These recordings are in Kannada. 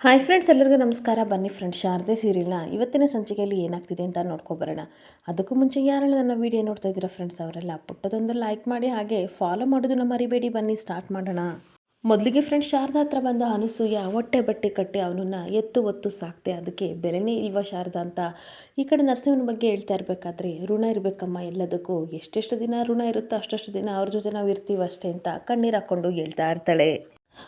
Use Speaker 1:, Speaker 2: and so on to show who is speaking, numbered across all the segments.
Speaker 1: ಹಾಯ್ ಫ್ರೆಂಡ್ಸ್ ಎಲ್ಲರಿಗೂ ನಮಸ್ಕಾರ. ಬನ್ನಿ ಫ್ರೆಂಡ್ಸ್ ಶಾರದೆ ಸೀರಿಯಲ್ನ ಇವತ್ತಿನ ಸಂಚಿಕೆಯಲ್ಲಿ ಏನಾಗ್ತಿದೆ ಅಂತ ನೋಡ್ಕೊಬರೋಣ. ಅದಕ್ಕೂ ಮುಂಚೆ ಯಾರೆಲ್ಲ ನನ್ನ ವೀಡಿಯೋ ನೋಡ್ತಾ ಇದ್ದೀರಾ ಫ್ರೆಂಡ್ಸ್ ಅವರೆಲ್ಲ ಪುಟ್ಟದೊಂದು ಲೈಕ್ ಮಾಡಿ ಹಾಗೆ ಫಾಲೋ ಮಾಡೋದನ್ನ ಮರಿಬೇಡಿ. ಬನ್ನಿ ಸ್ಟಾರ್ಟ್ ಮಾಡೋಣ. ಮೊದಲಿಗೆ ಫ್ರೆಂಡ್ಸ್ ಶಾರದಾ ಹತ್ರ ಬಂದ ಅನಸೂಯ ಹೊಟ್ಟೆ ಬಟ್ಟೆ ಕಟ್ಟಿ ಅವನನ್ನ ಎತ್ತು ಒತ್ತು ಸಾಕ್ತೆ. ಅದಕ್ಕೆ ಬೆಲೆನೇ ಇಲ್ವಾ ಶಾರದಾ ಅಂತ ಈ ಕಡೆ ನರಸಿಂಹನ ಬಗ್ಗೆ ಹೇಳ್ತಾ ಇರಬೇಕಾದ್ರೆ, ಋಣ ಇರಬೇಕಮ್ಮ ಎಲ್ಲದಕ್ಕೂ. ಎಷ್ಟೆಷ್ಟು ದಿನ ಋಣ ಇರುತ್ತೋ ಅಷ್ಟಷ್ಟು ದಿನ ಅವ್ರ ಜೊತೆ ನಾವು ಇರ್ತೀವಿ ಅಷ್ಟೇ ಅಂತ ಕಣ್ಣೀರು ಹಾಕ್ಕೊಂಡು ಹೇಳ್ತಾ ಇರ್ತಾಳೆ.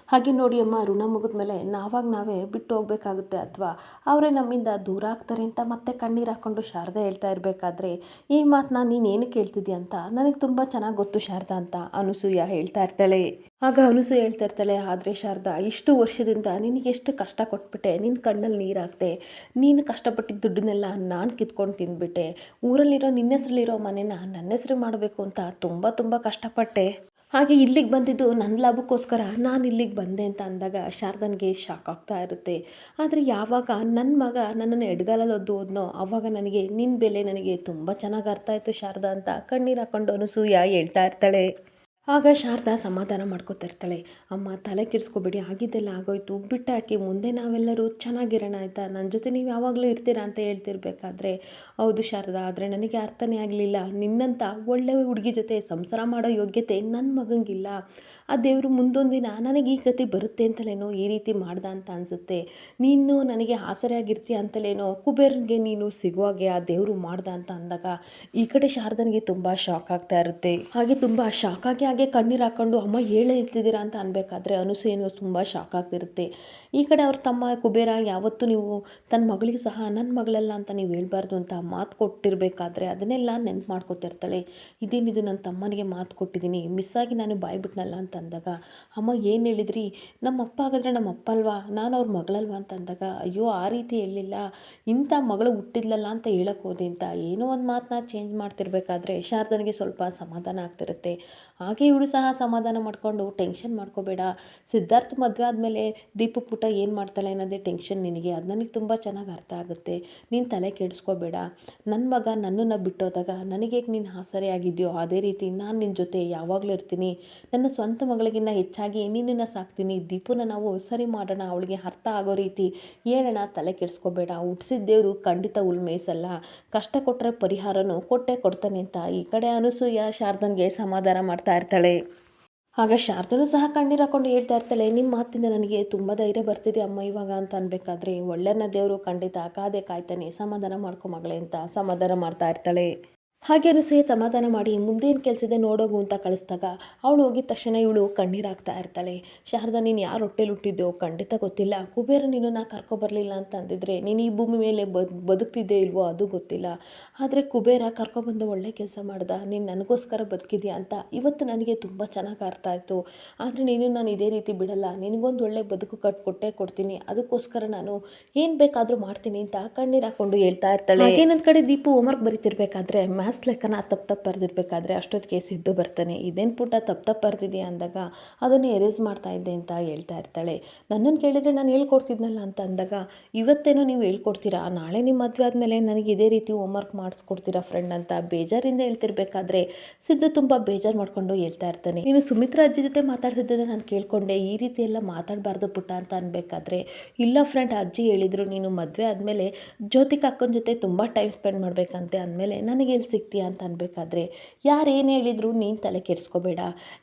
Speaker 1: ಹಾಗೆ ನೋಡಿ ಅಮ್ಮ, ಋಣ ಮುಗಿದ್ಮೇಲೆ ನಾವಾಗ ನಾವೇ ಬಿಟ್ಟು ಹೋಗ್ಬೇಕಾಗುತ್ತೆ ಅಥವಾ ಅವರೇ ನಮ್ಮಿಂದ ದೂರ ಆಗ್ತಾರೆ ಅಂತ ಮತ್ತೆ ಕಣ್ಣೀರು ಹಾಕ್ಕೊಂಡು ಶಾರದಾ ಹೇಳ್ತಾ ಇರಬೇಕಾದ್ರೆ, ಈ ಮಾತನ್ನ ನೀನು ಏನಕ್ಕೆ ಹೇಳ್ತಿದ್ಯಾ ಅಂತ ನನಗೆ ತುಂಬ ಚೆನ್ನಾಗಿ ಗೊತ್ತು ಶಾರದಾ ಅಂತ ಅನುಸೂಯ ಹೇಳ್ತಾ ಇರ್ತಾಳೆ. ಆಗ ಅನುಸೂ ಹೇಳ್ತಾ ಇರ್ತಾಳೆ, ಆದರೆ ಶಾರದಾ, ಇಷ್ಟು ವರ್ಷದಿಂದ ನಿನಗೆ ಎಷ್ಟು ಕಷ್ಟ ಕೊಟ್ಬಿಟ್ಟೆ? ನಿನ್ನ ಕಣ್ಣಲ್ಲಿ ನೀರು ಹಾಕ್ದೆ ನೀನು ಕಷ್ಟಪಟ್ಟಿದ್ದ ದುಡ್ಡನ್ನೆಲ್ಲ ನಾನು ಕಿತ್ಕೊಂಡು ತಿಂದ್ಬಿಟ್ಟೆ. ಊರಲ್ಲಿರೋ ನಿನ್ನ ಹೆಸರಲ್ಲಿರೋ ಮನೆನ ನನ್ನ ಹೆಸರು ಮಾಡಬೇಕು ಅಂತ ತುಂಬ ತುಂಬ ಕಷ್ಟಪಟ್ಟೆ. ಹಾಗೆ ಇಲ್ಲಿಗೆ ಬಂದಿದ್ದು ನನ್ನ ಲಾಭಕ್ಕೋಸ್ಕರ ನಾನು ಇಲ್ಲಿಗೆ ಬಂದೆ ಅಂತ ಅಂದಾಗ ಶಾರದನ್ಗೆ ಶಾಕ್ ಆಗ್ತಾ ಇರುತ್ತೆ. ಆದರೆ ಯಾವಾಗ ನನ್ನ ಮಗ ನನ್ನನ್ನು ಎಡ್ಗಾಲಲ್ಲಿ ಒದ್ದು ಹೋದ್ನೋ ಆವಾಗ ನನಗೆ ನಿನ್ನ ಬೆಲೆ ನನಗೆ ತುಂಬ ಚೆನ್ನಾಗಿ ಅರ್ಥ ಆಯಿತು ಶಾರದಾ ಅಂತ. ಕಣ್ಣೀರು ಹಾಕೊಂಡು ಅನುಸೂಯ ಹೇಳ್ತಾ ಇರ್ತಾಳೆ. ಆಗ ಶಾರದಾ ಸಮಾಧಾನ ಮಾಡ್ಕೋತಾ ಇರ್ತಾಳೆ. ಅಮ್ಮ, ತಲೆ ಕೆಡಿಸ್ಕೊಬೇಡಿ, ಆಗಿದ್ದೆಲ್ಲ ಆಗೋಯ್ತು. ಬಿಟ್ಟು ಹಾಕಿ ಮುಂದೆ ನಾವೆಲ್ಲರೂ ಚೆನ್ನಾಗಿರೋಣ ಆಯಿತಾ? ನನ್ನ ಜೊತೆ ನೀವು ಯಾವಾಗಲೂ ಇರ್ತೀರಾ ಅಂತ ಹೇಳ್ತಿರ್ಬೇಕಾದ್ರೆ, ಹೌದು ಶಾರದಾ, ಆದರೆ ನನಗೆ ಅರ್ಥನೇ ಆಗಲಿಲ್ಲ. ನಿನ್ನಂಥ ಒಳ್ಳೆ ಹುಡುಗಿ ಜೊತೆ ಸಂಸಾರ ಮಾಡೋ ಯೋಗ್ಯತೆ ನನ್ನ ಮಗಂಗಿಲ್ಲ. ಆ ದೇವರು ಮುಂದೊಂದು ದಿನ ನನಗೆ ಈ ಕತೆ ಬರುತ್ತೆ ಅಂತಲೇನೋ ಈ ರೀತಿ ಮಾಡ್ದ ಅಂತ ಅನಿಸುತ್ತೆ. ನೀನು ನನಗೆ ಆಸರೆಯಾಗಿರ್ತೀಯ ಅಂತಲೇನೋ ಕುಬೇರನಿಗೆ ನೀನು ಸಿಗುವಾಗೆ ಆ ದೇವರು ಮಾಡ್ದ ಅಂತ ಅಂದಾಗ ಈ ಕಡೆ ಶಾರದನಿಗೆ ತುಂಬ ಶಾಕ್ ಆಗ್ತಾ ಇರುತ್ತೆ. ಹಾಗೆ ತುಂಬ ಶಾಕ್ ಆಗಿ ಹಾಗೆ ಕಣ್ಣೀರು ಹಾಕೊಂಡು, ಅಮ್ಮ, ಹೇಳೇ ಇರ್ತಿದ್ದೀರಾ? ಅಂತ ಅನ್ಬೇಕಾದ್ರೆ ಅನುಸೂಯನಿಗೂ ತುಂಬ ಶಾಕ್ ಆಗ್ತಿರುತ್ತೆ. ಈ ಕಡೆ ಅವ್ರ ತಮ್ಮ ಕುಬೇರ ಯಾವತ್ತೂ ನೀವು ತನ್ನ ಮಗಳಿಗೂ ಸಹ ನನ್ನ ಮಗಳಲ್ಲ ಅಂತ ನೀವು ಹೇಳ್ಬಾರ್ದು ಅಂತ ಮಾತು ಕೊಟ್ಟಿರಬೇಕಾದ್ರೆ ಅದನ್ನೆಲ್ಲ ನೆನ್ಪು ಮಾಡ್ಕೊತಿರ್ತಾಳೆ. ಇದೇನಿದು ನನ್ನ ತಮ್ಮನಿಗೆ ಮಾತು ಕೊಟ್ಟಿದ್ದೀನಿ. ಮಿಸ್ ಆಗಿ ನಾನು ಬಾಯ್ಬಿಟ್ನಲ್ಲ ಅಂತ ಅಂದಾಗ, ಅಮ್ಮ, ಏನು ಹೇಳಿದ್ರಿ? ನಮ್ಮ ಅಪ್ಪ ಹಾಗಾದ್ರೆ ನಮ್ಮ ಅಪ್ಪ ಅಲ್ವಾ? ನಾನು ಅವ್ರ ಮಗಳಲ್ವಾ? ಅಂತ ಅಂದಾಗ, ಅಯ್ಯೋ, ಆ ರೀತಿ ಹೇಳಿಲ್ಲ ಇಂಥ ಮಗಳು ಹುಟ್ಟಿದ್ಲಲ್ಲ ಅಂತ ಹೇಳಕ್ಕೆ ಹೋದೆ ಅಂತ. ಏನೋ ಒಂದು ಮಾತನ್ನ ಚೇಂಜ್ ಮಾಡ್ತಿರ್ಬೇಕಾದ್ರೆ ಶಾರದನಿಗೆ ಸ್ವಲ್ಪ ಸಮಾಧಾನ ಆಗ್ತಿರುತ್ತೆ. ಹಾಗೆ ಇವಳು ಸಹ ಸಮಾಧಾನ ಮಾಡಿಕೊಂಡು ಟೆನ್ಷನ್ ಮಾಡ್ಕೋಬೇಡ. ಸಿದ್ಧಾರ್ಥ ಮದುವೆ ಆದಮೇಲೆ ದೀಪು ಪುಟ ಏನು ಮಾಡ್ತಾಳೆ ಅನ್ನೋದೇ ಟೆನ್ಷನ್ ನಿನಗೆ. ಅದು ನನಗೆ ತುಂಬ ಚೆನ್ನಾಗಿ ಅರ್ಥ ಆಗುತ್ತೆ. ನೀನು ತಲೆ ಕೆಡಿಸ್ಕೋಬೇಡ. ನನ್ನ ಮಗ ನನ್ನನ್ನು ಬಿಟ್ಟೋದಾಗ ನನಗೆ ನೀನು ಆಸರೆ ಆಗಿದೆಯೋ? ಅದೇ ರೀತಿ ನಾನು ನಿನ್ನ ಜೊತೆ ಯಾವಾಗಲೂ ಇರ್ತೀನಿ. ನನ್ನ ಸ್ವಂತ ಮಗಳಿಗಿನ್ನ ಹೆಚ್ಚಾಗಿ ನಿನ್ನನ್ನು ಸಾಕ್ತೀನಿ. ದೀಪುನ ನಾವು ಸರಿ ಮಾಡೋಣ. ಅವಳಿಗೆ ಅರ್ಥ ಆಗೋ ರೀತಿ ಹೇಳೋಣ. ತಲೆ ಕೆಡಿಸ್ಕೋಬೇಡ. ಹುಟ್ಟಿಸಿದ ದೇವರು ಖಂಡಿತ ಉಲ್ಮೇಸಲ್ಲ. ಕಷ್ಟ ಕೊಟ್ಟರೆ ಪರಿಹಾರನೂ ಕೊಟ್ಟೆ ಕೊಡ್ತಾನೆ ಅಂತ ಈ ಕಡೆ ಅನಸೂಯ ಶಾರದನ್ಗೆ ಸಮಾಧಾನ ಮಾಡ್ತಾ ಇರ್ತಾಳೆ ಆಗ ಶಾರದನು ಸಹ ಕಣ್ಣೀರು ಹಾಕೊಂಡು ಹೇಳ್ತಾ ಇರ್ತಾಳೆ ನಿಮ್ಮ ಮಾತಿಂದ ನನಗೆ ತುಂಬ ಧೈರ್ಯ ಬರ್ತಿದೆ ಅಮ್ಮ, ಇವಾಗ ಅಂತ ಅನ್ಬೇಕಾದ್ರೆ ಒಳ್ಳೆಯನ್ನ ದೇವರು ಖಂಡಿತ ಕಾದೆ ಕಾಯ್ತಾನೆ, ಸಮಾಧಾನ ಮಾಡ್ಕೊ ಮಗಳೇ ಅಂತ ಸಮಾಧಾನ ಮಾಡ್ತಾ ಇರ್ತಾಳೆ. ಹಾಗೆ ಅನಸೂಯ ಸಮಾಧಾನ ಮಾಡಿ ಮುಂದೇನು ಕೆಲಸ ಇದೆ ನೋಡೋಗು ಅಂತ ಕಳಿಸಿದಾಗ ಅವಳು ಹೋಗಿದ ತಕ್ಷಣ ಇವಳು ಕಣ್ಣೀರಾಗ್ತಾ ಇರ್ತಾಳೆ. ಶಾರದಾ, ನೀನು ಯಾರು ಹೊಟ್ಟೆಲಿ ಹುಟ್ಟಿದ್ದೋ ಖಂಡಿತ ಗೊತ್ತಿಲ್ಲ. ಕುಬೇರ ನಿನ್ನನ್ನು ಕರ್ಕೊಬರಲಿಲ್ಲ ಅಂತ ಅಂದಿದ್ರೆ ನೀನು ಈ ಭೂಮಿ ಮೇಲೆ ಬದ್ ಬದುಕ್ತಿದ್ದೆ ಇಲ್ವೋ ಅದು ಗೊತ್ತಿಲ್ಲ. ಆದರೆ ಕುಬೇರ ಕರ್ಕೊಬಂದು ಒಳ್ಳೆ ಕೆಲಸ ಮಾಡ್ದ. ನೀನು ನನಗೋಸ್ಕರ ಬದುಕಿದ್ಯಾ ಅಂತ ಇವತ್ತು ನನಗೆ ತುಂಬ ಚೆನ್ನಾಗಿ ಅರ್ಥ ಆಯಿತು. ಆದರೆ ನೀನು ನಾನು ಇದೇ ರೀತಿ ಬಿಡಲ್ಲ. ನಿನಗೊಂದು ಒಳ್ಳೆ ಬದುಕು ಕಟ್ಕೊಟ್ಟೆ ಕೊಡ್ತೀನಿ. ಅದಕ್ಕೋಸ್ಕರ ನಾನು ಏನು ಬೇಕಾದರೂ ಮಾಡ್ತೀನಿ ಅಂತ ಕಣ್ಣೀರು ಹಾಕೊಂಡು ಹೇಳ್ತಾ ಇರ್ತಾಳೆ. ಏನೊಂದು ಕಡೆ ದೀಪು ಹೋಮ್ವರ್ಕ್ ಬರೀತಿರ್ಬೇಕಾದ್ರೆ ಮ್ಯಾಥ್ಸ್ ಲೆಕ್ಕನ ತಪ್ಪು ತಪ್ಪು ಬರೆದಿರ್ಬೇಕಾದ್ರೆ ಅಷ್ಟೊತ್ತಿಗೆ ಸಿದ್ದು ಬರ್ತಾನೆ. ಇದೇನು ಪುಟ್ಟ ತಪ್ಪು ತಪ್ಪು ಬರ್ತಿದೆಯಾ ಅಂದಾಗ, ಅದನ್ನು ಎರೇಸ್ ಮಾಡ್ತಾ ಇದ್ದೆ ಅಂತ ಹೇಳ್ತಾ ಇರ್ತಾಳೆ. ನನ್ನನ್ನು ಕೇಳಿದರೆ ನಾನು ಹೇಳ್ಕೊಡ್ತಿದ್ನಲ್ಲ ಅಂತ ಅಂದಾಗ, ಇವತ್ತೇನೋ ನೀವು ಹೇಳ್ಕೊಡ್ತೀರಾ? ನಾಳೆ ನಿಮ್ಮ ಮದುವೆ ಆದಮೇಲೆ ನನಗೆ ಇದೇ ರೀತಿ ಹೋಮ್ವರ್ಕ್ ಮಾಡಿಸ್ಕೊಡ್ತೀರಾ ಫ್ರೆಂಡ್ ಅಂತ ಬೇಜಾರಿಂದ ಹೇಳ್ತಿರ್ಬೇಕಾದ್ರೆ ಸಿದ್ದು ತುಂಬ ಬೇಜಾರು ಮಾಡಿಕೊಂಡು ಹೇಳ್ತಾ ಇರ್ತಾನೆ. ನೀನು ಸುಮಿತ್ರಾ ಅಜ್ಜಿ ಜೊತೆ ಮಾತಾಡ್ತಿದ್ದೆ ನಾನು ಕೇಳ್ಕೊಂಡೆ. ಈ ರೀತಿ ಎಲ್ಲ ಮಾತಾಡಬಾರ್ದು ಪುಟ್ಟ ಅಂತ ಅನ್ಬೇಕಾದ್ರೆ, ಇಲ್ಲ ಫ್ರೆಂಡ್ ಅಜ್ಜಿ ಹೇಳಿದರು ನೀನು ಮದುವೆ ಆದಮೇಲೆ ಜ್ಯೋತಿಕ ಅಕ್ಕನ ಜೊತೆ ತುಂಬ ಟೈಮ್ ಸ್ಪೆಂಡ್ ಮಾಡಬೇಕಂತೆ ಅಂದಮೇಲೆ ನನಗೆ ಎಲ್ಲಿ ಅಂತ ಅನ್ಬೇಕಾದ್ರೆ ಯಾರು ಏನು ಹೇಳಿದ್ರು ನೀನು ತಲೆ ಕೆಡಿಸ್ಕೋಬೇಡ.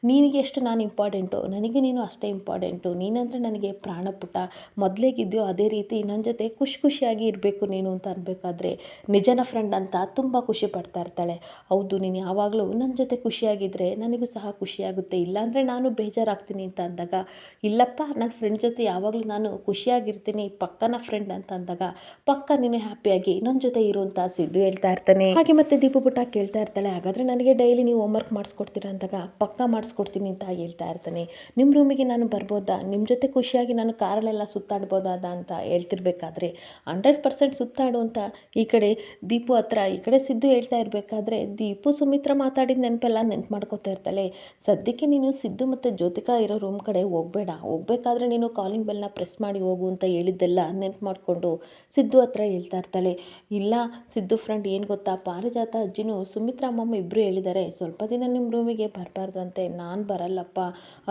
Speaker 1: ನಿನಗೆ ಎಷ್ಟು ನಾನು ಇಂಪಾರ್ಟೆಂಟು ನನಗೆ ನೀನು ಅಷ್ಟೇ ಇಂಪಾರ್ಟೆಂಟು ನೀನಂದರೆ ನನಗೆ ಪ್ರಾಣ ಪುಟ್ಟ ಮೊದಲೇಗಿದ್ಯೋ ಅದೇ ರೀತಿ ನನ್ನ ಜೊತೆ ಖುಷಿ ಖುಷಿಯಾಗಿ ಇರಬೇಕು ನೀನು ಅಂತ ಅನ್ಬೇಕಾದ್ರೆ ನಿಜನ ಫ್ರೆಂಡ್ ಅಂತ ತುಂಬ ಖುಷಿ ಪಡ್ತಾ ಇರ್ತಾಳೆ. ಹೌದು, ನೀನು ಯಾವಾಗಲೂ ನನ್ನ ಜೊತೆ ಖುಷಿಯಾಗಿದ್ದರೆ ನನಗೂ ಸಹ ಖುಷಿಯಾಗುತ್ತೆ ಇಲ್ಲಾಂದರೆ ನಾನು ಬೇಜಾರಾಗ್ತೀನಿ ಅಂತ ಅಂದಾಗ, ಇಲ್ಲಪ್ಪ ನನ್ನ ಫ್ರೆಂಡ್ ಜೊತೆ ಯಾವಾಗಲೂ ನಾನು ಖುಷಿಯಾಗಿರ್ತೀನಿ, ಪಕ್ಕನ ಫ್ರೆಂಡ್ ಅಂತ ಅಂದಾಗ ಪಕ್ಕ ನೀನು ಹ್ಯಾಪಿಯಾಗಿ ನನ್ನ ಜೊತೆ ಇರುವಂಥ ಸಿದ್ದು ಹೇಳ್ತಾ ಇರ್ತಾನೆ. ಹಾಗೆ ಮತ್ತೆ ದೀಪು ಪುಟ್ಟ ಕೇಳ್ತಾ ಇರ್ತಾಳೆ. ಹಾಗಾದರೆ ನನಗೆ ಡೈಲಿ ನೀವು ಹೋಮ್ವರ್ಕ್ ಮಾಡಿಸ್ಕೊಡ್ತೀರಾ ಅಂದಾಗ ಪಕ್ಕ ಮಾಡಿಸ್ಕೊಡ್ತೀನಿ ಅಂತ ಹೇಳ್ತಾ ಇರ್ತಾನೆ. ನಿಮ್ಮ ರೂಮಿಗೆ ನಾನು ಬರ್ಬೋದಾ? ನಿಮ್ಮ ಜೊತೆ ಖುಷಿಯಾಗಿ ನಾನು ಕಾರಲ್ಲೆಲ್ಲ ಸುತ್ತಾಡ್ಬೋದಾದ ಅಂತ ಹೇಳ್ತಿರ್ಬೇಕಾದ್ರೆ ಹಂಡ್ರೆಡ್ ಪರ್ಸೆಂಟ್ ಸುತ್ತಾಡು ಅಂತ ಈ ಕಡೆ ದೀಪು ಹತ್ರ, ಈ ಕಡೆ ಸಿದ್ದು ಹೇಳ್ತಾ ಇರಬೇಕಾದ್ರೆ ದೀಪು ಸುಮಿತ್ರ ಮಾತಾಡಿದ ನೆನಪೆಲ್ಲ ನೆನ್ಪು ಮಾಡ್ಕೋತಾ ಇರ್ತಾಳೆ. ಸದ್ಯಕ್ಕೆ ನೀನು ಸಿದ್ದು ಮತ್ತು ಜ್ಯೋತಿಕಾ ಇರೋ ರೂಮ್ ಕಡೆ ಹೋಗಬೇಡ. ಹೋಗ್ಬೇಕಾದ್ರೆ ನೀನು ಕಾಲಿಂಗ್ ಬೆಲ್ನ ಪ್ರೆಸ್ ಮಾಡಿ ಹೋಗು ಅಂತ ಹೇಳಿದ್ದೆಲ್ಲ ನೆನ್ಪು ಮಾಡಿಕೊಂಡು ಸಿದ್ದು ಹತ್ರ ಹೇಳ್ತಾ ಇರ್ತಾಳೆ. ಇಲ್ಲ ಸಿದ್ದು ಫ್ರೆಂಡ್ ಏನು ಗೊತ್ತಾ? ಪಾರಿಜಾತ ಅಜ್ಜಿನೂ ಸುಮಿತ್ರಾ ಅಮ್ಮಮ್ಮ ಇಬ್ಬರು ಹೇಳಿದ್ದಾರೆ, ಸ್ವಲ್ಪ ದಿನ ನಿಮ್ಮ ರೂಮಿಗೆ ಬರಬಾರ್ದು ಅಂತೆ ನಾನು ಬರಲ್ಲಪ್ಪ.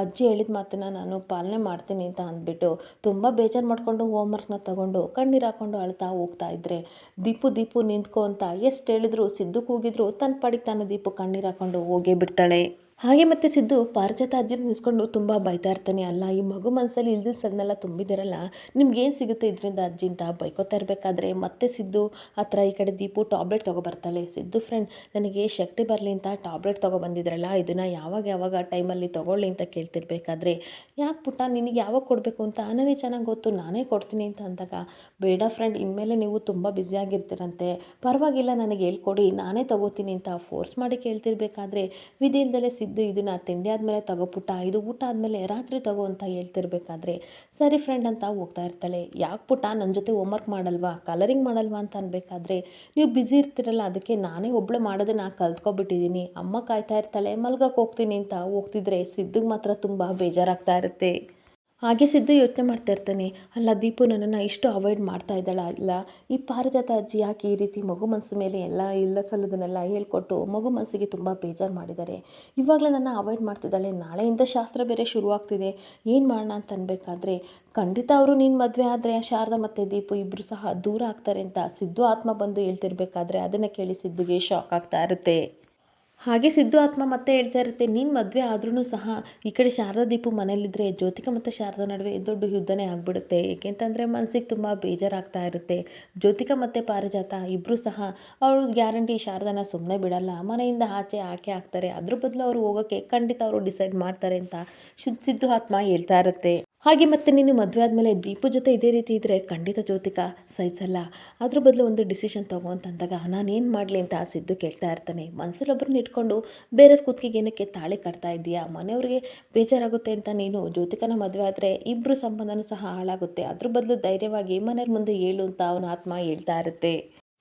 Speaker 1: ಅಜ್ಜಿ ಹೇಳಿದ ಮಾತನ್ನ ನಾನು ಪಾಲನೆ ಮಾಡ್ತೀನಿ ಅಂತ ಅಂದ್ಬಿಟ್ಟು ತುಂಬ ಬೇಜಾರು ಮಾಡಿಕೊಂಡು ಹೋಮ್ವರ್ಕ್ನ ತಗೊಂಡು ಕಣ್ಣೀರು ಹಾಕೊಂಡು ಅಳ್ತಾ ಹೋಗ್ತಾ ಇದ್ದರೆ ದೀಪು ದೀಪು ನಿಂತ್ಕೊ ಅಂತ ಎಷ್ಟು ಹೇಳಿದ್ರು ಸಿದ್ದು ಕೂಗಿದ್ರು ತನ್ನ ಪಾಡಿಗೆ ತಾನು ದೀಪು ಕಣ್ಣೀರು ಹಾಕೊಂಡು ಹೋಗೇ ಬಿಡ್ತಾಳೆ. ಹಾಗೆ ಮತ್ತೆ ಸಿದ್ದು ಪಾರಿಜಾತ ಅಜ್ಜಿನ ನಿಲ್ಸ್ಕೊಂಡು ತುಂಬ ಬೈತಾ ಇರ್ತಾನೆ ಅಲ್ಲ. ಈ ಮಗು ಮನಸ್ಸಲ್ಲಿ ಇಲ್ದ ಸದನ್ನೆಲ್ಲ ತುಂಬಿದಿರಲ್ಲ ನಿಮ್ಗೇನು ಸಿಗುತ್ತೆ ಇದರಿಂದ ಅಜ್ಜಿ ಅಂತ ಬೈಕೋತಾ ಇರಬೇಕಾದ್ರೆ? ಮತ್ತೆ ಸಿದ್ದು ಹತ್ರ ಈ ಕಡೆ ದೀಪು ಟಾಬ್ಲೆಟ್ ತೊಗೊಬರ್ತಾಳೆ ಸಿದ್ದು ಫ್ರೆಂಡ್ ನನಗೆ ಶಕ್ತಿ ಬರಲಿ ಅಂತ ಟಾಬ್ಲೆಟ್ ತೊಗೊಬಂದಿದ್ರಲ್ಲ ಇದನ್ನು ಯಾವಾಗ ಯಾವಾಗ ಟೈಮಲ್ಲಿ ತೊಗೊಳ್ಳಿ ಅಂತ ಕೇಳ್ತಿರ್ಬೇಕಾದ್ರೆ? ಯಾಕೆ ಪುಟ್ಟ, ನಿನಗೆ ಯಾವಾಗ ಕೊಡಬೇಕು ಅಂತ? ನನಗೆ ಚೆನ್ನಾಗಿ ಗೊತ್ತು, ನಾನೇ ಕೊಡ್ತೀನಿ ಅಂತ ಅಂದಾಗ, ಬೇಡ ಫ್ರೆಂಡ್ ಇನ್ಮೇಲೆ ನೀವು ತುಂಬ ಬ್ಯುಸಿಯಾಗಿರ್ತೀರಂತೆ ಪರವಾಗಿಲ್ಲ, ನನಗೆ ಹೇಳ್ಕೊಡಿ, ನಾನೇ ತೊಗೋತೀನಿ ಅಂತ ಫೋರ್ಸ್ ಮಾಡಿ ಕೇಳ್ತಿರ್ಬೇಕಾದ್ರೆ, ವಿಧಿ ಇಲ್ದಲೆ ಸಿದ್ದು ಇದನ್ನು ತಿಂಡಿ ಆದಮೇಲೆ ತಗೋಪುಟ್ಟ ಇದು ಊಟ ಆದಮೇಲೆ ರಾತ್ರಿ ತಗೋ ಅಂತ ಹೇಳ್ತಿರ್ಬೇಕಾದ್ರೆ ಸರಿ ಫ್ರೆಂಡ್ ಅಂತ ಹೋಗ್ತಾ ಇರ್ತಾಳೆ. ಯಾಕೆ ಪುಟ್ಟ ನನ್ನ ಜೊತೆ ಹೋಮ್ವರ್ಕ್ ಮಾಡಲ್ವಾ ಕಲರಿಂಗ್ ಮಾಡಲ್ವಾ ಅಂತ ಅನ್ಬೇಕಾದ್ರೆ ನೀವು ಬ್ಯುಸಿ ಇರ್ತಿರಲ್ಲ, ಅದಕ್ಕೆ ನಾನೇ ಒಬ್ಬಳು ಮಾಡೋದನ್ನ ಕಲ್ತ್ಕೊಬಿಟ್ಟಿದ್ದೀನಿ ಅಮ್ಮ ಕಾಯ್ತಾ ಇರ್ತಾಳೆ ಮಲ್ಗಕ್ಕೆ ಹೋಗ್ತೀನಿ ಅಂತ ಹೋಗ್ತಿದ್ರೆ ಸಿದ್ಧಗೆ ಮಾತ್ರ ತುಂಬ ಬೇಜಾರಾಗ್ತಾ ಇರುತ್ತೆ. ಹಾಗೆ ಸಿದ್ದು ಯೋಚನೆ ಮಾಡ್ತಾ ಇರ್ತಾನೆ. ಅಲ್ಲ, ದೀಪು ನನ್ನನ್ನು ಇಷ್ಟು ಅವಾಯ್ಡ್ ಮಾಡ್ತಾ ಇದ್ದಾಳ? ಅಲ್ಲ ಈ ಪಾರಿಜಾತ ಅಜ್ಜಿ ಯಾಕೆ ಈ ರೀತಿ ಮಗು ಮನಸ್ಸು ಮೇಲೆ ಎಲ್ಲ ಇಲ್ಲ ಸಲ್ಲದನ್ನೆಲ್ಲ ಹೇಳ್ಕೊಟ್ಟು ಮಗು ಮನಸ್ಸಿಗೆ ತುಂಬ ಬೇಜಾರು ಮಾಡಿದ್ದಾರೆ? ಇವಾಗಲೇ ನನ್ನ ಅವಾಯ್ಡ್ ಮಾಡ್ತಿದ್ದಾಳೆ. ನಾಳೆಯಿಂದ ಶಾಸ್ತ್ರ ಬೇರೆ ಶುರುವಾಗ್ತಿದೆ. ಏನು ಮಾಡೋಣ ಅಂತ ಅನ್ಬೇಕಾದ್ರೆ, ಖಂಡಿತ ಅವರು ನೀನು ಮದುವೆ ಆದರೆ ಶಾರದಾ ಮತ್ತು ದೀಪು ಇಬ್ಬರು ಸಹ ದೂರ ಆಗ್ತಾರೆ ಅಂತ ಸಿದ್ದು ಆತ್ಮ ಬಂದು ಹೇಳ್ತಿರ್ಬೇಕಾದ್ರೆ ಅದನ್ನು ಕೇಳಿ ಸಿದ್ದುಗೆ ಶಾಕ್ ಆಗ್ತಾ ಇರುತ್ತೆ. ಹಾಗೆ ಸಿದ್ದು ಆತ್ಮ ಮತ್ತೆ ಹೇಳ್ತಾ ಇರುತ್ತೆ, ನೀನು ಮದುವೆ ಆದ್ರೂ ಸಹ ಈ ಕಡೆ ಶಾರದಾ ದೀಪು ಮನೇಲಿದ್ದರೆ ಜ್ಯೋತಿಕ ಮತ್ತು ಶಾರದಾ ನಡುವೆ ದೊಡ್ಡ ಯುದ್ಧನೇ ಆಗಿಬಿಡುತ್ತೆ. ಏಕೆಂತಂದರೆ ಮನಸ್ಸಿಗೆ ತುಂಬ ಬೇಜಾರಾಗ್ತಾ ಇರುತ್ತೆ. ಜ್ಯೋತಿಕ ಮತ್ತು ಪಾರಿಜಾತ ಇಬ್ಬರೂ ಸಹ ಅವರು ಗ್ಯಾರಂಟಿ ಶಾರದಾನ ಸುಮ್ಮನೆ ಬಿಡಲ್ಲ. ಮನೆಯಿಂದ ಆಚೆ ಆಕೆ ಹಾಕ್ತಾರೆ ಅದ್ರ ಬದಲು ಅವರು ಹೋಗೋಕ್ಕೆ ಖಂಡಿತ ಅವರು ಡಿಸೈಡ್ ಮಾಡ್ತಾರೆ ಅಂತ ಸಿದ್ದು ಆತ್ಮ ಹೇಳ್ತಾ ಇರುತ್ತೆ. ಹಾಗೆ ಮತ್ತೆ ನೀನು ಮದುವೆ ಆದಮೇಲೆ ದೀಪು ಜೊತೆ ಇದೇ ರೀತಿ ಇದ್ದರೆ ಖಂಡಿತ ಜ್ಯೋತಿಕ ಸಹಿಸಲ್ಲ. ಅದ್ರ ಬದಲು ಒಂದು ಡಿಸಿಷನ್ ತಗೋ ಅಂತಂದಾಗ ನಾನೇನು ಮಾಡಲಿ ಅಂತ ಸಿದ್ದು ಕೇಳ್ತಾ ಇರ್ತಾನೆ. ಮನಸ್ಸಲ್ಲಿ ಒಬ್ಬರನ್ನ ಇಟ್ಕೊಂಡು ಬೇರೆಯವ್ರ ಕೂತ್ಕಿಗೆ ಏನಕ್ಕೆ ತಾಳಿ ಕಟ್ತಾ ಇದೆಯಾ ಮನೆಯವ್ರಿಗೆ ಬೇಜಾರಾಗುತ್ತೆ ಅಂತ ನೀನು ಜ್ಯೋತಿಕನ ಮದುವೆ ಆದರೆ ಇಬ್ಬರು ಸಂಬಂಧನೂ ಸಹ ಹಾಳಾಗುತ್ತೆ. ಅದ್ರ ಬದಲು ಧೈರ್ಯವಾಗಿ ಮನೆಯವ್ರ ಮುಂದೆ ಹೇಳು ಅಂತ ಅವನ ಆತ್ಮ ಹೇಳ್ತಾ ಇರುತ್ತೆ.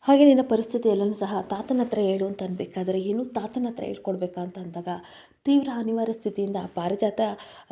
Speaker 1: ಹಾಗೆ ನಿನ್ನ ಪರಿಸ್ಥಿತಿ ಎಲ್ಲನೂ ಸಹ ತಾತನ ಹತ್ರ ಹೇಳು ಅಂತ ಅನ್ಬೇಕಾದ್ರೆ ಏನು ತಾತನ ಹತ್ರ ಹೇಳ್ಕೊಡ್ಬೇಕಾ ಅಂತ ಅಂದಾಗ ತೀವ್ರ ಅನಿವಾರ್ಯ ಸ್ಥಿತಿಯಿಂದ ಪಾರಿಜಾತ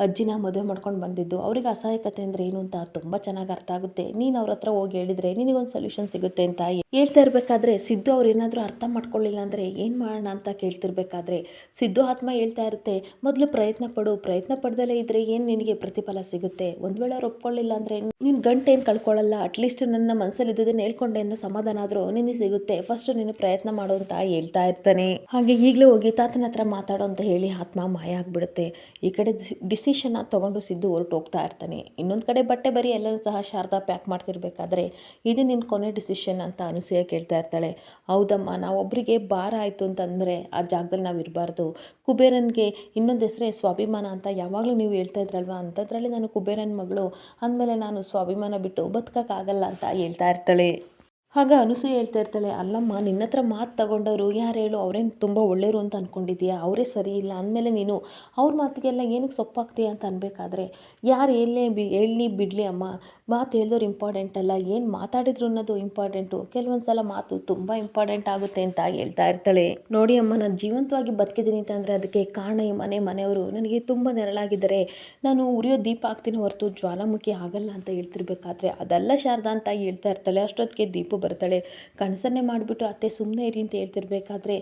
Speaker 1: ಅಜ್ಜಿನ ಮದುವೆ ಮಾಡ್ಕೊಂಡು ಬಂದಿದ್ದು, ಅವ್ರಿಗೆ ಅಸಹಾಯಕತೆ ಅಂದರೆ ಏನು ಅಂತ ತುಂಬ ಚೆನ್ನಾಗಿ ಅರ್ಥ ಆಗುತ್ತೆ. ನೀನು ಅವ್ರ ಹತ್ರ ಹೋಗಿ ಹೇಳಿದರೆ ನಿನಗೊಂದು ಸೊಲ್ಯೂಷನ್ ಸಿಗುತ್ತೆ ಅಂತ ಹೇಳ್ತಾ ಇರಬೇಕಾದ್ರೆ ಸಿದ್ದು ಅವ್ರು ಏನಾದರೂ ಅರ್ಥ ಮಾಡ್ಕೊಳ್ಳಿಲ್ಲ ಅಂದರೆ ಏನು ಮಾಡೋಣ ಅಂತ ಕೇಳ್ತಿರ್ಬೇಕಾದ್ರೆ ಸಿದ್ದು ಆತ್ಮ ಹೇಳ್ತಾ ಇರುತ್ತೆ, ಮೊದಲು ಪ್ರಯತ್ನ ಪಡು, ಪ್ರಯತ್ನ ಪಡ್ದಲೇ ಇದ್ದರೆ ಏನು ನಿನಗೆ ಪ್ರತಿಫಲ ಸಿಗುತ್ತೆ? ಒಂದು ವೇಳೆ ಅವ್ರು ಒಪ್ಕೊಳ್ಳಿಲ್ಲ ಅಂದರೆ ನೀನು ಗಂಟೆ ಏನು ಕಳ್ಕೊಳ್ಳಲ್ಲ ಅಟ್ಲೀಸ್ಟ್ ನನ್ನ ಮನಸ್ಸಲ್ಲಿ ಇದ್ದುದನ್ನು ಹೇಳ್ಕೊಂಡೆ ಅನ್ನೋ ಸಮಾಧಾನ ಆದರೂ ನಿನಗೆ ಸಿಗುತ್ತೆ. ಫಸ್ಟ್ ನೀನು ಪ್ರಯತ್ನ ಮಾಡು ಅಂತ ಹೇಳ್ತಾ ಇರ್ತಾನೆ. ಹಾಗೆ ಈಗಲೇ ಹೋಗಿ ತಾತನ ಹತ್ರ ಮಾತಾಡೋ ಅಂತ ಹೇಳಿ ಆತ್ಮ ಮಾಯ ಆಗಿಬಿಡುತ್ತೆ. ಈ ಕಡೆ ಡಿಸಿಷನ್ನ ತೊಗೊಂಡು ಸಿದ್ದು ಹೊರಟು ಹೋಗ್ತಾ ಇರ್ತಾನೆ. ಇನ್ನೊಂದು ಕಡೆ ಬಟ್ಟೆ ಬರೀ ಎಲ್ಲರೂ ಸಹ ಶಾರದಾ ಪ್ಯಾಕ್ ಮಾಡ್ತಿರ್ಬೇಕಾದ್ರೆ ಇದು ನಿನ್ನ ಕೊನೆ ಡಿಸಿಷನ್ ಅಂತ ಅನಸೂಯ ಕೇಳ್ತಾ ಇರ್ತಾಳೆ. ಹೌದಮ್ಮ ನಾವೊಬ್ಬರಿಗೆ ಭಾರ ಆಯಿತು ಅಂತಂದರೆ ಆ ಜಾಗದಲ್ಲಿ ನಾವು ಇರಬಾರ್ದು. ಕುಬೇರನ್ಗೆ ಇನ್ನೊಂದು ಹೆಸರೇ ಸ್ವಾಭಿಮಾನ ಅಂತ ಯಾವಾಗಲೂ ನೀವು ಹೇಳ್ತಾ ಇದ್ರಲ್ವಾ? ಅಂಥದ್ರಲ್ಲಿ ನಾನು ಕುಬೇರನ ಮಗಳು. ಅಂದಮೇಲೆ ನಾನು ಸ್ವಾಭಿಮಾನ ಬಿಟ್ಟು ಬದುಕೋಕ್ಕಾಗಲ್ಲ ಅಂತ ಹೇಳ್ತಾ ಇರ್ತಾಳೆ. ಆಗ ಅನಸು ಹೇಳ್ತಾ ಇರ್ತಾಳೆ, ಅಲ್ಲಮ್ಮ, ನಿನ್ನ ಹತ್ರ ಮಾತು ತಗೊಂಡವರು ಯಾರು ಹೇಳು? ಅವರೇನು ತುಂಬ ಒಳ್ಳೆಯವರು ಅಂತ ಅಂದ್ಕೊಂಡಿದ್ದೀಯಾ ಅವರೇ ಸರಿ ಇಲ್ಲ. ಅಂದಮೇಲೆ ನೀನು ಅವ್ರ ಮಾತಿಗೆಲ್ಲ ಏನಕ್ಕೆ ಸೊಪ್ಪಾಗ್ತೀಯ ಅಂತ ಅನ್ಬೇಕಾದ್ರೆ, ಯಾರು ಎಲ್ಲೇ ಬಿ, ಹೇಳಲಿ ಬಿಡಲಿ ಅಮ್ಮ. ಮಾತು ಹೇಳಿದವ್ರು ಇಂಪಾರ್ಟೆಂಟ್ ಅಲ್ಲ, ಏನು ಮಾತಾಡಿದ್ರು ಅನ್ನೋದು ಇಂಪಾರ್ಟೆಂಟು ಕೆಲವೊಂದು ಸಲ ಮಾತು ತುಂಬ ಇಂಪಾರ್ಟೆಂಟ್ ಆಗುತ್ತೆ ಅಂತ ಹೇಳ್ತಾ ಇರ್ತಾಳೆ. ನೋಡಿ ಅಮ್ಮ, ನಾನು ಜೀವಂತವಾಗಿ ಬದುಕಿದ್ದೀನಿ ಅಂತಂದರೆ ಅದಕ್ಕೆ ಕಾರಣ ಈ ಮನೆ ಮನೆಯವರು ನನಗೆ ತುಂಬ ನೆರಳಾಗಿದ್ದಾರೆ. ನಾನು ಉರಿಯೋ ದೀಪ ಹಾಕ್ತೀನಿ ಹೊರತು ಜ್ವಾಲಾಮುಖಿ ಆಗಲ್ಲ ಅಂತ ಹೇಳ್ತಿರ್ಬೇಕಾದ್ರೆ ಅದೆಲ್ಲ ಶಾರದಾ ಅಂತ ಹೇಳ್ತಾ ಇರ್ತಾಳೆ. ಅಷ್ಟೊತ್ತಿಗೆ ದೀಪ ಬರ್ತಾಳೆ. ಕನಸನ್ನೇ ಮಾಡಿಬಿಟ್ಟು, ಅತ್ತೆ ಸುಮ್ಮನೆ ಇರಿ ಅಂತ ಹೇಳ್ತಿರ್ಬೇಕಾದ್ರೆ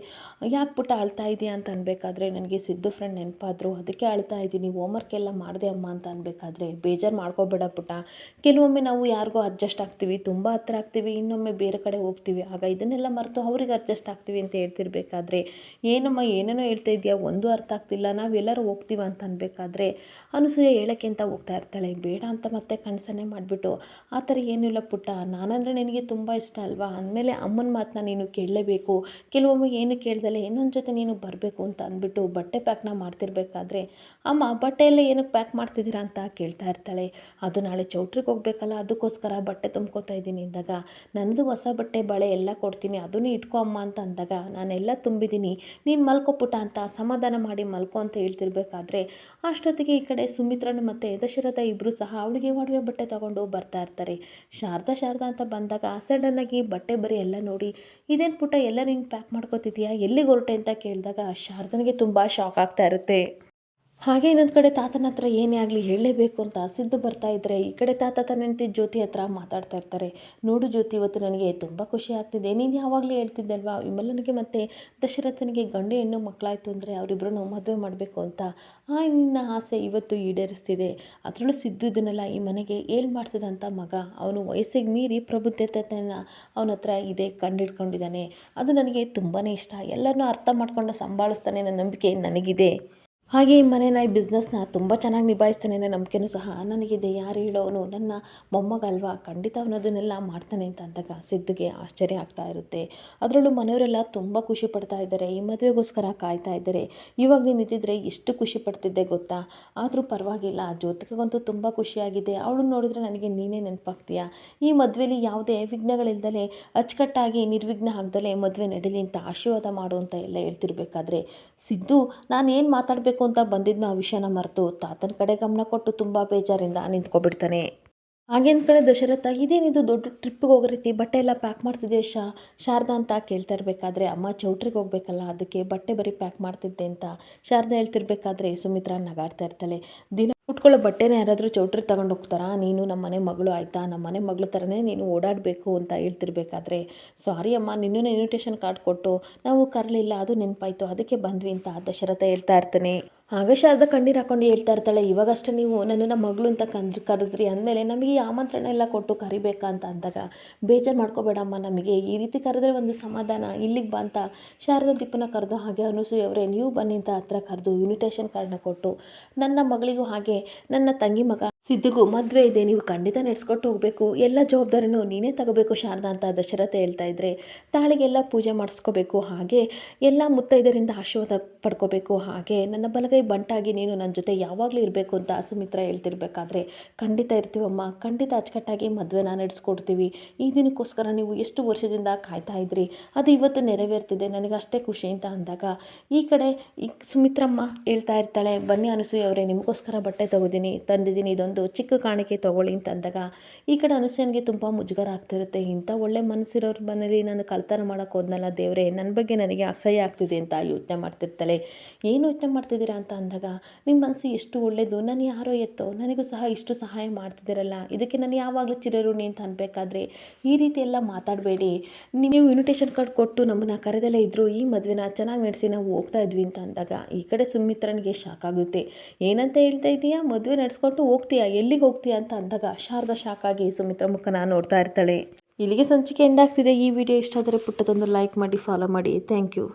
Speaker 1: ಯಾಕೆ ಪುಟ್ಟ ಅಳ್ತಾ ಇದೆಯಾ ಅಂತ ಅನ್ಬೇಕಾದ್ರೆ ನನಗೆ ಸಿದ್ದು ಫ್ರೆಂಡ್ ನೆನಪಾದ್ರು. ಅದಕ್ಕೆ ಅಳ್ತಾ ಇದ್ದೀನಿ ಹೋಮ್ವರ್ಕ್ ಎಲ್ಲ ಮಾಡಿದೆ ಅಮ್ಮ ಅಂತ ಅನ್ಬೇಕಾದ್ರೆ ಬೇಜಾರು ಮಾಡ್ಕೋಬೇಡ ಪುಟ್ಟ. ಕೆಲವೊಮ್ಮೆ ನಾವು ಯಾರಿಗೋ ಅಡ್ಜಸ್ಟ್ ಆಗ್ತೀವಿ, ತುಂಬ ಹತ್ತಿರ ಆಗ್ತೀವಿ, ಇನ್ನೊಮ್ಮೆ ಬೇರೆ ಕಡೆ ಹೋಗ್ತೀವಿ, ಆಗ ಇದನ್ನೆಲ್ಲ ಮರೆತು ಅವ್ರಿಗೆ ಅಡ್ಜಸ್ಟ್ ಆಗ್ತೀವಿ ಅಂತ ಹೇಳ್ತಿರ್ಬೇಕಾದ್ರೆ, ಏನಮ್ಮ ಏನೇನೋ ಹೇಳ್ತಾ ಇದೆಯಾ, ಒಂದು ಅರ್ಥ ಆಗ್ತಿಲ್ಲ, ನಾವೆಲ್ಲರೂ ಹೋಗ್ತೀವಿ ಅಂತ ಅನ್ಬೇಕಾದ್ರೆ, ಅನಸೂಯ ಹೇಳೋಕ್ಕೆ ಅಂತ ಹೋಗ್ತಾ ಇರ್ತಾಳೆ. ಬೇಡ ಅಂತ ಮತ್ತೆ ಕನಸನ್ನೇ ಮಾಡಿಬಿಟ್ಟು, ಆ ಥರ ಏನಿಲ್ಲ ಪುಟ್ಟ, ನಾನಂದರೆ ನಿನಗೆ ತುಂಬ ಇಷ್ಟ ಅಲ್ವಾ? ಅಂದಮೇಲೆ ಅಮ್ಮನ ಮಾತನ್ನ ನೀನು ಕೇಳಲೇಬೇಕು, ಕೆಲವೊಮ್ಮೆ ಏನು ಕೇಳ್ದಲೆ, ಇನ್ನೊಂದು ಜೊತೆ ನೀನು ಬರಬೇಕು ಅಂತ ಅಂದ್ಬಿಟ್ಟು ಬಟ್ಟೆ ಪ್ಯಾಕ್ನ ಮಾಡ್ತಿರ್ಬೇಕಾದ್ರೆ, ಅಮ್ಮ ಬಟ್ಟೆ ಎಲ್ಲ ಏನಕ್ಕೆ ಪ್ಯಾಕ್ ಮಾಡ್ತಿದ್ದೀರಾ ಅಂತ ಕೇಳ್ತಾ ಇರ್ತಾಳೆ. ಅದು ನಾಳೆ ಚೌಟ್ರಿಗೆ ಹೋಗ್ಬೇಕಲ್ಲ, ಅದಕ್ಕೋಸ್ಕರ ಬಟ್ಟೆ ತುಂಬ್ಕೊತಾ ಇದ್ದೀನಿ ಅಂದಾಗ, ನನ್ನದು ಹೊಸ ಬಟ್ಟೆ, ಬಳೆ ಎಲ್ಲ ಕೊಡ್ತೀನಿ, ಅದನ್ನು ಇಟ್ಕೊ ಅಮ್ಮ ಅಂತ ಅಂದಾಗ, ನಾನೆಲ್ಲ ತುಂಬಿದ್ದೀನಿ, ನೀನು ಮಲ್ಕೊಪುಟ ಅಂತ ಸಮಾಧಾನ ಮಾಡಿ ಮಲ್ಕೋ ಅಂತ ಹೇಳ್ತಿರ್ಬೇಕಾದ್ರೆ, ಅಷ್ಟೊತ್ತಿಗೆ ಈ ಕಡೆ ಸುಮಿತ್ರನು ಮತ್ತು ದಶರಥ ಇಬ್ಬರು ಸಹ ಅವಳಿಗೆ ಒಡವೆ ಬಟ್ಟೆ ತಗೊಂಡು ಬರ್ತಾ ಇರ್ತಾರೆ. ಶಾರದಾ ಶಾರದಾ ಅಂತ ಬಂದಾಗ ಸಡನ್ನಾಗಿ ಬಟ್ಟೆ ಬರೀ ಎಲ್ಲ ನೋಡಿ, ಇದೇನು ಪುಟ ಎಲ್ಲ ನಿಂಗೆ ಪ್ಯಾಕ್ ಮಾಡ್ಕೋತಿದ್ಯಾ ಎಲ್ಲಿಗೆ ಹೊರಟೆ? ಅಂತ ಕೇಳಿದಾಗ, ಶಾರದನಿಗೆ ತುಂಬ ಶಾಕ್ ಆಗ್ತಾ ಇರುತ್ತೆ. ಹಾಗೆ ಇನ್ನೊಂದು ಕಡೆ ತಾತನ ಹತ್ರ ಏನೇ ಆಗಲಿ ಹೇಳಲೇಬೇಕು ಅಂತ ಸಿದ್ದು ಬರ್ತಾ ಇದ್ದರೆ ಈ ಕಡೆ ತಾತ ತನ್ನ ಹೆಂಡತಿ ಜ್ಯೋತಿ ಹತ್ರ ಮಾತಾಡ್ತಾ ಇರ್ತಾರೆ. ನೋಡು ಜ್ಯೋತಿ, ಇವತ್ತು ನನಗೆ ತುಂಬ ಖುಷಿ ಆಗ್ತಿದೆ. ನೀನು ಯಾವಾಗಲೂ ಹೇಳ್ತಿದ್ದೆ ಅಲ್ವಾ ವಿಮಲನಿಗೆ ಮತ್ತು ದಶರಥನಿಗೆ ಗಂಡು ಹೆಣ್ಣು ಮಕ್ಕಳಾಯಿತು ಅಂದರೆ ಅವರಿಬ್ಬರನ್ನು ಮದುವೆ ಮಾಡಬೇಕು ಅಂತ ಆ ನಿನ್ನ ಆಸೆ ಇವತ್ತು ಈಡೇರಿಸ್ತಿದೆ. ಅದರಲ್ಲೂ ಸಿದ್ದು ಇದನ್ನೆಲ್ಲ ಈ ಮನೆಗೆ ಏಳು ಮಾಡಿಸಿದಂಥ ಮಗ. ಅವನು ವಯಸ್ಸಿಗೆ ಮೀರಿ ಪ್ರಬುದ್ಧತೆಯನ್ನು ಅವನ ಹತ್ರ ಇದೆ ಕಂಡಿಡ್ಕೊಂಡಿದ್ದಾನೆ. ಅದು ನನಗೆ ತುಂಬಾ ಇಷ್ಟ. ಎಲ್ಲರನ್ನೂ ಅರ್ಥ ಮಾಡ್ಕೊಂಡು ಸಂಭಾಳಿಸ್ತಾನೆ ನನ್ನ ನಂಬಿಕೆ ನನಗಿದೆ. ಹಾಗೆ ಈ ಮನೆನ ಈ ಬಿಸ್ನೆಸ್ನ ತುಂಬ ಚೆನ್ನಾಗಿ ನಿಭಾಯಿಸ್ತಾನೆ ಅನ್ನೋ ನಂಬಿಕೆನೂ ಸಹ ನನಗಿದೆ. ಯಾರು ಹೇಳೋನು ನನ್ನ ಮೊಮ್ಮಗಲ್ವಾ? ಖಂಡಿತ ಅವನು ಅದನ್ನೆಲ್ಲ ಮಾಡ್ತಾನೆ ಅಂತ ಅಂದಾಗ ಸಿದ್ದುಗೆ ಆಶ್ಚರ್ಯ ಆಗ್ತಾ ಇರುತ್ತೆ. ಅದರಲ್ಲೂ ಮನೆಯವರೆಲ್ಲ ತುಂಬ ಖುಷಿ ಪಡ್ತಾ ಇದ್ದಾರೆ. ಈ ಮದುವೆಗೋಸ್ಕರ ಕಾಯ್ತಾ ಇದ್ದಾರೆ. ಇವಾಗ ನೀನು ಇದ್ದಿದ್ರೆ ಎಷ್ಟು ಖುಷಿ ಪಡ್ತಿದ್ದೆ ಗೊತ್ತಾ? ಆದರೂ ಪರವಾಗಿಲ್ಲ. ಜ್ಯೋತಿಕಗಂತೂ ತುಂಬ ಖುಷಿಯಾಗಿದೆ. ಅವಳು ನೋಡಿದ್ರೆ ನನಗೆ ನೀನೇ ನೆನಪಾಗ್ತೀಯಾ? ಈ ಮದುವೆಲಿ ಯಾವುದೇ ವಿಘ್ನಗಳಿಲ್ದಲೆ ಅಚ್ಚುಕಟ್ಟಾಗಿ ನಿರ್ವಿಘ್ನ ಆಗದಲೇ ಮದುವೆ ನಡೀಲಿ ಅಂತ ಆಶೀರ್ವಾದ ಮಾಡು ಅಂತ ಎಲ್ಲ ಹೇಳ್ತಿರ್ಬೇಕಾದ್ರೆ ಸಿದ್ದು, ನಾನು ಏನು ಮಾತಾಡಬೇಕು ಅಂತ ಬಂದಿದ್ನೋ ಆ ವಿಷಯನ ಮರೆತು ತಾತನ ಕಡೆ ಗಮನ ಕೊಟ್ಟು ತುಂಬ ಬೇಜಾರಿಂದ ನಿಂತ್ಕೊಬಿಡ್ತಾನೆ. ಹಾಗೇನ ಕಡೆ ದಶರಥ ಇದೇನಿದು ದೊಡ್ಡ ಟ್ರಿಪ್ಪಿಗೆ ಹೋಗೋ ರೀತಿ? ಬಟ್ಟೆ ಎಲ್ಲ ಪ್ಯಾಕ್ ಮಾಡ್ತಿದ್ದೆ ಶಾ, ಶಾರದಾ ಅಂತ ಕೇಳ್ತಾ ಇರಬೇಕಾದ್ರೆ ಅಮ್ಮ ಚೌಟ್ರಿಗೆ ಹೋಗ್ಬೇಕಲ್ಲ, ಅದಕ್ಕೆ ಬಟ್ಟೆ ಬರೀ ಪ್ಯಾಕ್ ಮಾಡ್ತಿದ್ದೆ ಅಂತ ಶಾರದಾ ಹೇಳ್ತಿರ್ಬೇಕಾದ್ರೆ ಸುಮಿತ್ರಾ ನಗಾಡ್ತಾ ಇರ್ತಾಳೆ. ದಿನ ಉಟ್ಕೊಳ್ಳೋ ಬಟ್ಟೆನ ಯಾರಾದರೂ ಚೌಟ್ರಿ ತಗೊಂಡು ಹೋಗ್ತಾರಾ? ನೀನು ನಮ್ಮ ಮನೆ ಮಗಳು ಆಯಿತಾ? ನಮ್ಮ ಮನೆ ಮಗಳು ಥರನೇ ನೀನು ಓಡಾಡಬೇಕು ಅಂತ ಹೇಳ್ತಿರ್ಬೇಕಾದ್ರೆ, ಸಾರಿ ಅಮ್ಮ, ನಿನ್ನೂ ಇನ್ವಿಟೇಷನ್ ಕಾರ್ಡ್ ಕೊಟ್ಟು ನಾವು ಕರಲಿಲ್ಲ, ಅದು ನೆನಪಾಯಿತು, ಅದಕ್ಕೆ ಬಂದ್ವಿ ಅಂತ ದಶರಥ ಹೇಳ್ತಾ ಇರ್ತಾನೆ. ಆಗ ಶಾರದಾ ಕಣ್ಣೀರು ಹಾಕೊಂಡು ಹೇಳ್ತಾ ಇರ್ತಾಳೆ, ಇವಾಗಷ್ಟೇ ನೀವು ನನ್ನನ್ನು ಮಗಳು ಅಂತ ಕಂದ್ರಿ ಕರೆದ್ರಿ ಅಂದಮೇಲೆ ನಮಗೆ ಆಮಂತ್ರಣ ಎಲ್ಲ ಕೊಟ್ಟು ಕರಿಬೇಕಾ? ಅಂತ ಅಂದಾಗ, ಬೇಜಾರು ಮಾಡ್ಕೋಬೇಡಮ್ಮ ನಮಗೆ ಈ ರೀತಿ ಕರೆದ್ರೆ ಒಂದು ಸಮಾಧಾನ, ಇಲ್ಲಿಗೆ ಬಾ ಅಂತ ಶಾರದ ದೀಪನ ಕರೆದು ಹಾಗೆ ಅನುಸೂಯವರೇ ನೀವು ಬನ್ನಿ ಅಂತ ಹತ್ರ ಕರೆದು ಇನ್ವಿಟೇಷನ್ ಕಾರ್ಡ್ನ ಕೊಟ್ಟು ನನ್ನ ಮಗಳಿಗೂ ಹಾಗೆ ನನ್ನ ತಂಗಿ ಮಗ ಸಿದ್ದುಗೂ ಮದುವೆ ಇದೆ, ನೀವು ಖಂಡಿತ ನಡೆಸ್ಕೊಟ್ಟು ಹೋಗಬೇಕು. ಎಲ್ಲ ಜವಾಬ್ದಾರಿನೂ ನೀನೇ ತಗೋಬೇಕು ಶಾರದಾ ಅಂತ ದಶರಥ ಹೇಳ್ತಾ ಇದ್ದರೆ ತಾಳಿಗೆಲ್ಲ ಪೂಜೆ ಮಾಡಿಸ್ಕೋಬೇಕು, ಹಾಗೆ ಎಲ್ಲ ಮುತ್ತೈದರಿಂದ ಆಶೀರ್ವಾದ ಪಡ್ಕೋಬೇಕು, ಹಾಗೆ ನನ್ನ ಬಲಗೈ ಬಂಟಾಗಿ ನೀನು ನನ್ನ ಜೊತೆ ಯಾವಾಗಲೂ ಇರಬೇಕು ಅಂತ ಸುಮಿತ್ರ ಹೇಳ್ತಿರ್ಬೇಕಾದ್ರೆ. ಖಂಡಿತ ಇರ್ತೀವಮ್ಮ, ಖಂಡಿತ ಅಚ್ಚುಕಟ್ಟಾಗಿ ಮದುವೆನ ನಡೆಸ್ಕೊಡ್ತೀವಿ. ಈ ದಿನಕ್ಕೋಸ್ಕರ ನೀವು ಎಷ್ಟು ವರ್ಷದಿಂದ ಕಾಯ್ತಾ ಇದ್ರಿ? ಅದು ಇವತ್ತು ನೆರವೇರ್ತಿದೆ ನನಗೆ ಅಷ್ಟೇ ಖುಷಿ ಅಂತ ಅಂದಾಗ. ಈ ಕಡೆ ಈ ಸುಮಿತ್ರಮ್ಮ ಹೇಳ್ತಾ ಇರ್ತಾಳೆ, ಬನ್ನಿ ಅನಸೂಯ ಅವರೇ, ನಿಮಗೋಸ್ಕರ ಬಟ್ಟೆ ತಗೋದಿನಿ, ತಂದಿದ್ದೀನಿ, ಇದೊಂದು ಚಿಕ್ಕ ಕಾಣಿಕೆ ತೊಗೊಳ್ಳಿ ಅಂತ ಅಂದಾಗ, ಈ ಕಡೆ ಅನುಸೂಯನಿಗೆ ತುಂಬ ಮುಜುಗರ ಆಗ್ತಿರುತ್ತೆ. ಇಂಥ ಒಳ್ಳೆ ಮನಸ್ಸಿರೋರ ಮನೇಲಿ ನಾನು ಕಳ್ತನ ಮಾಡೋಕೆ ಹೋದ್ನಲ್ಲ ದೇವರೇ ನನ್ನ ಬಗ್ಗೆ ನನಗೆ ಅಸಹ್ಯ ಆಗ್ತಿದೆ ಅಂತ ಯೋಚನೆ ಮಾಡ್ತಿರ್ತಾಳೆ. ಏನು ಯೋಚನೆ ಮಾಡ್ತಿದ್ದೀರಾ ಅಂತ ಅಂದಾಗ ನಿಮ್ಮ ಮನಸ್ಸು ಎಷ್ಟು ಒಳ್ಳೆಯದು ನಾನು ಯಾರೋ ಎತ್ತೋ, ನನಗೂ ಸಹ ಇಷ್ಟು ಸಹಾಯ ಮಾಡ್ತಿದ್ದೀರಲ್ಲ, ಇದಕ್ಕೆ ನಾನು ಯಾವಾಗಲೂ ಚಿರಋಣಿ ಅಂತ ಅನ್ಬೇಕಾದ್ರೆ, ಈ ರೀತಿ ಎಲ್ಲ ಮಾತಾಡಬೇಡಿ. ನೀವು ಇನ್ವಿಟೇಷನ್ ಕಾರ್ಡ್ ಕೊಟ್ಟು ನಮ್ಮನ್ನ ಕರೆದಲ್ಲೇ ಇದ್ದರು ಈ ಮದುವೆನ ಚೆನ್ನಾಗಿ ನಡೆಸಿ ನಾವು ಹೋಗ್ತಾ ಇದ್ವಿ ಅಂತ ಅಂದಾಗ, ಈ ಕಡೆ ಸುಮಿತ್ರನಿಗೆ ಶಾಕ್ ಆಗುತ್ತೆ. ಏನಂತ ಹೇಳ್ತಾ ಇದೀಯಾ? ಮದುವೆ ನಡೆಸ್ಕೊಟ್ಟು ಹೋಗ್ತೀಯಾ? ಎಲ್ಲಿಗೆ ಹೋಗ್ತೀಯಾ ಅಂತ ಅಂದಾಗ ಶಾರದಾ ಶಾಕಾಗಿ ಸುಮಿತ್ರ ಮುಖನ ನೋಡ್ತಾ ಇರ್ತಾಳೆ. ಇಲ್ಲಿಗೆ ಸಂಚಿಕೆ ಎಂಡ್ ಆಗ್ತಿದೆ. ಈ ವಿಡಿಯೋ ಇಷ್ಟ ಆದರೆ ಪುಟ್ಟದೊಂದು ಲೈಕ್ ಮಾಡಿ ಫಾಲೋ ಮಾಡಿ. Thank you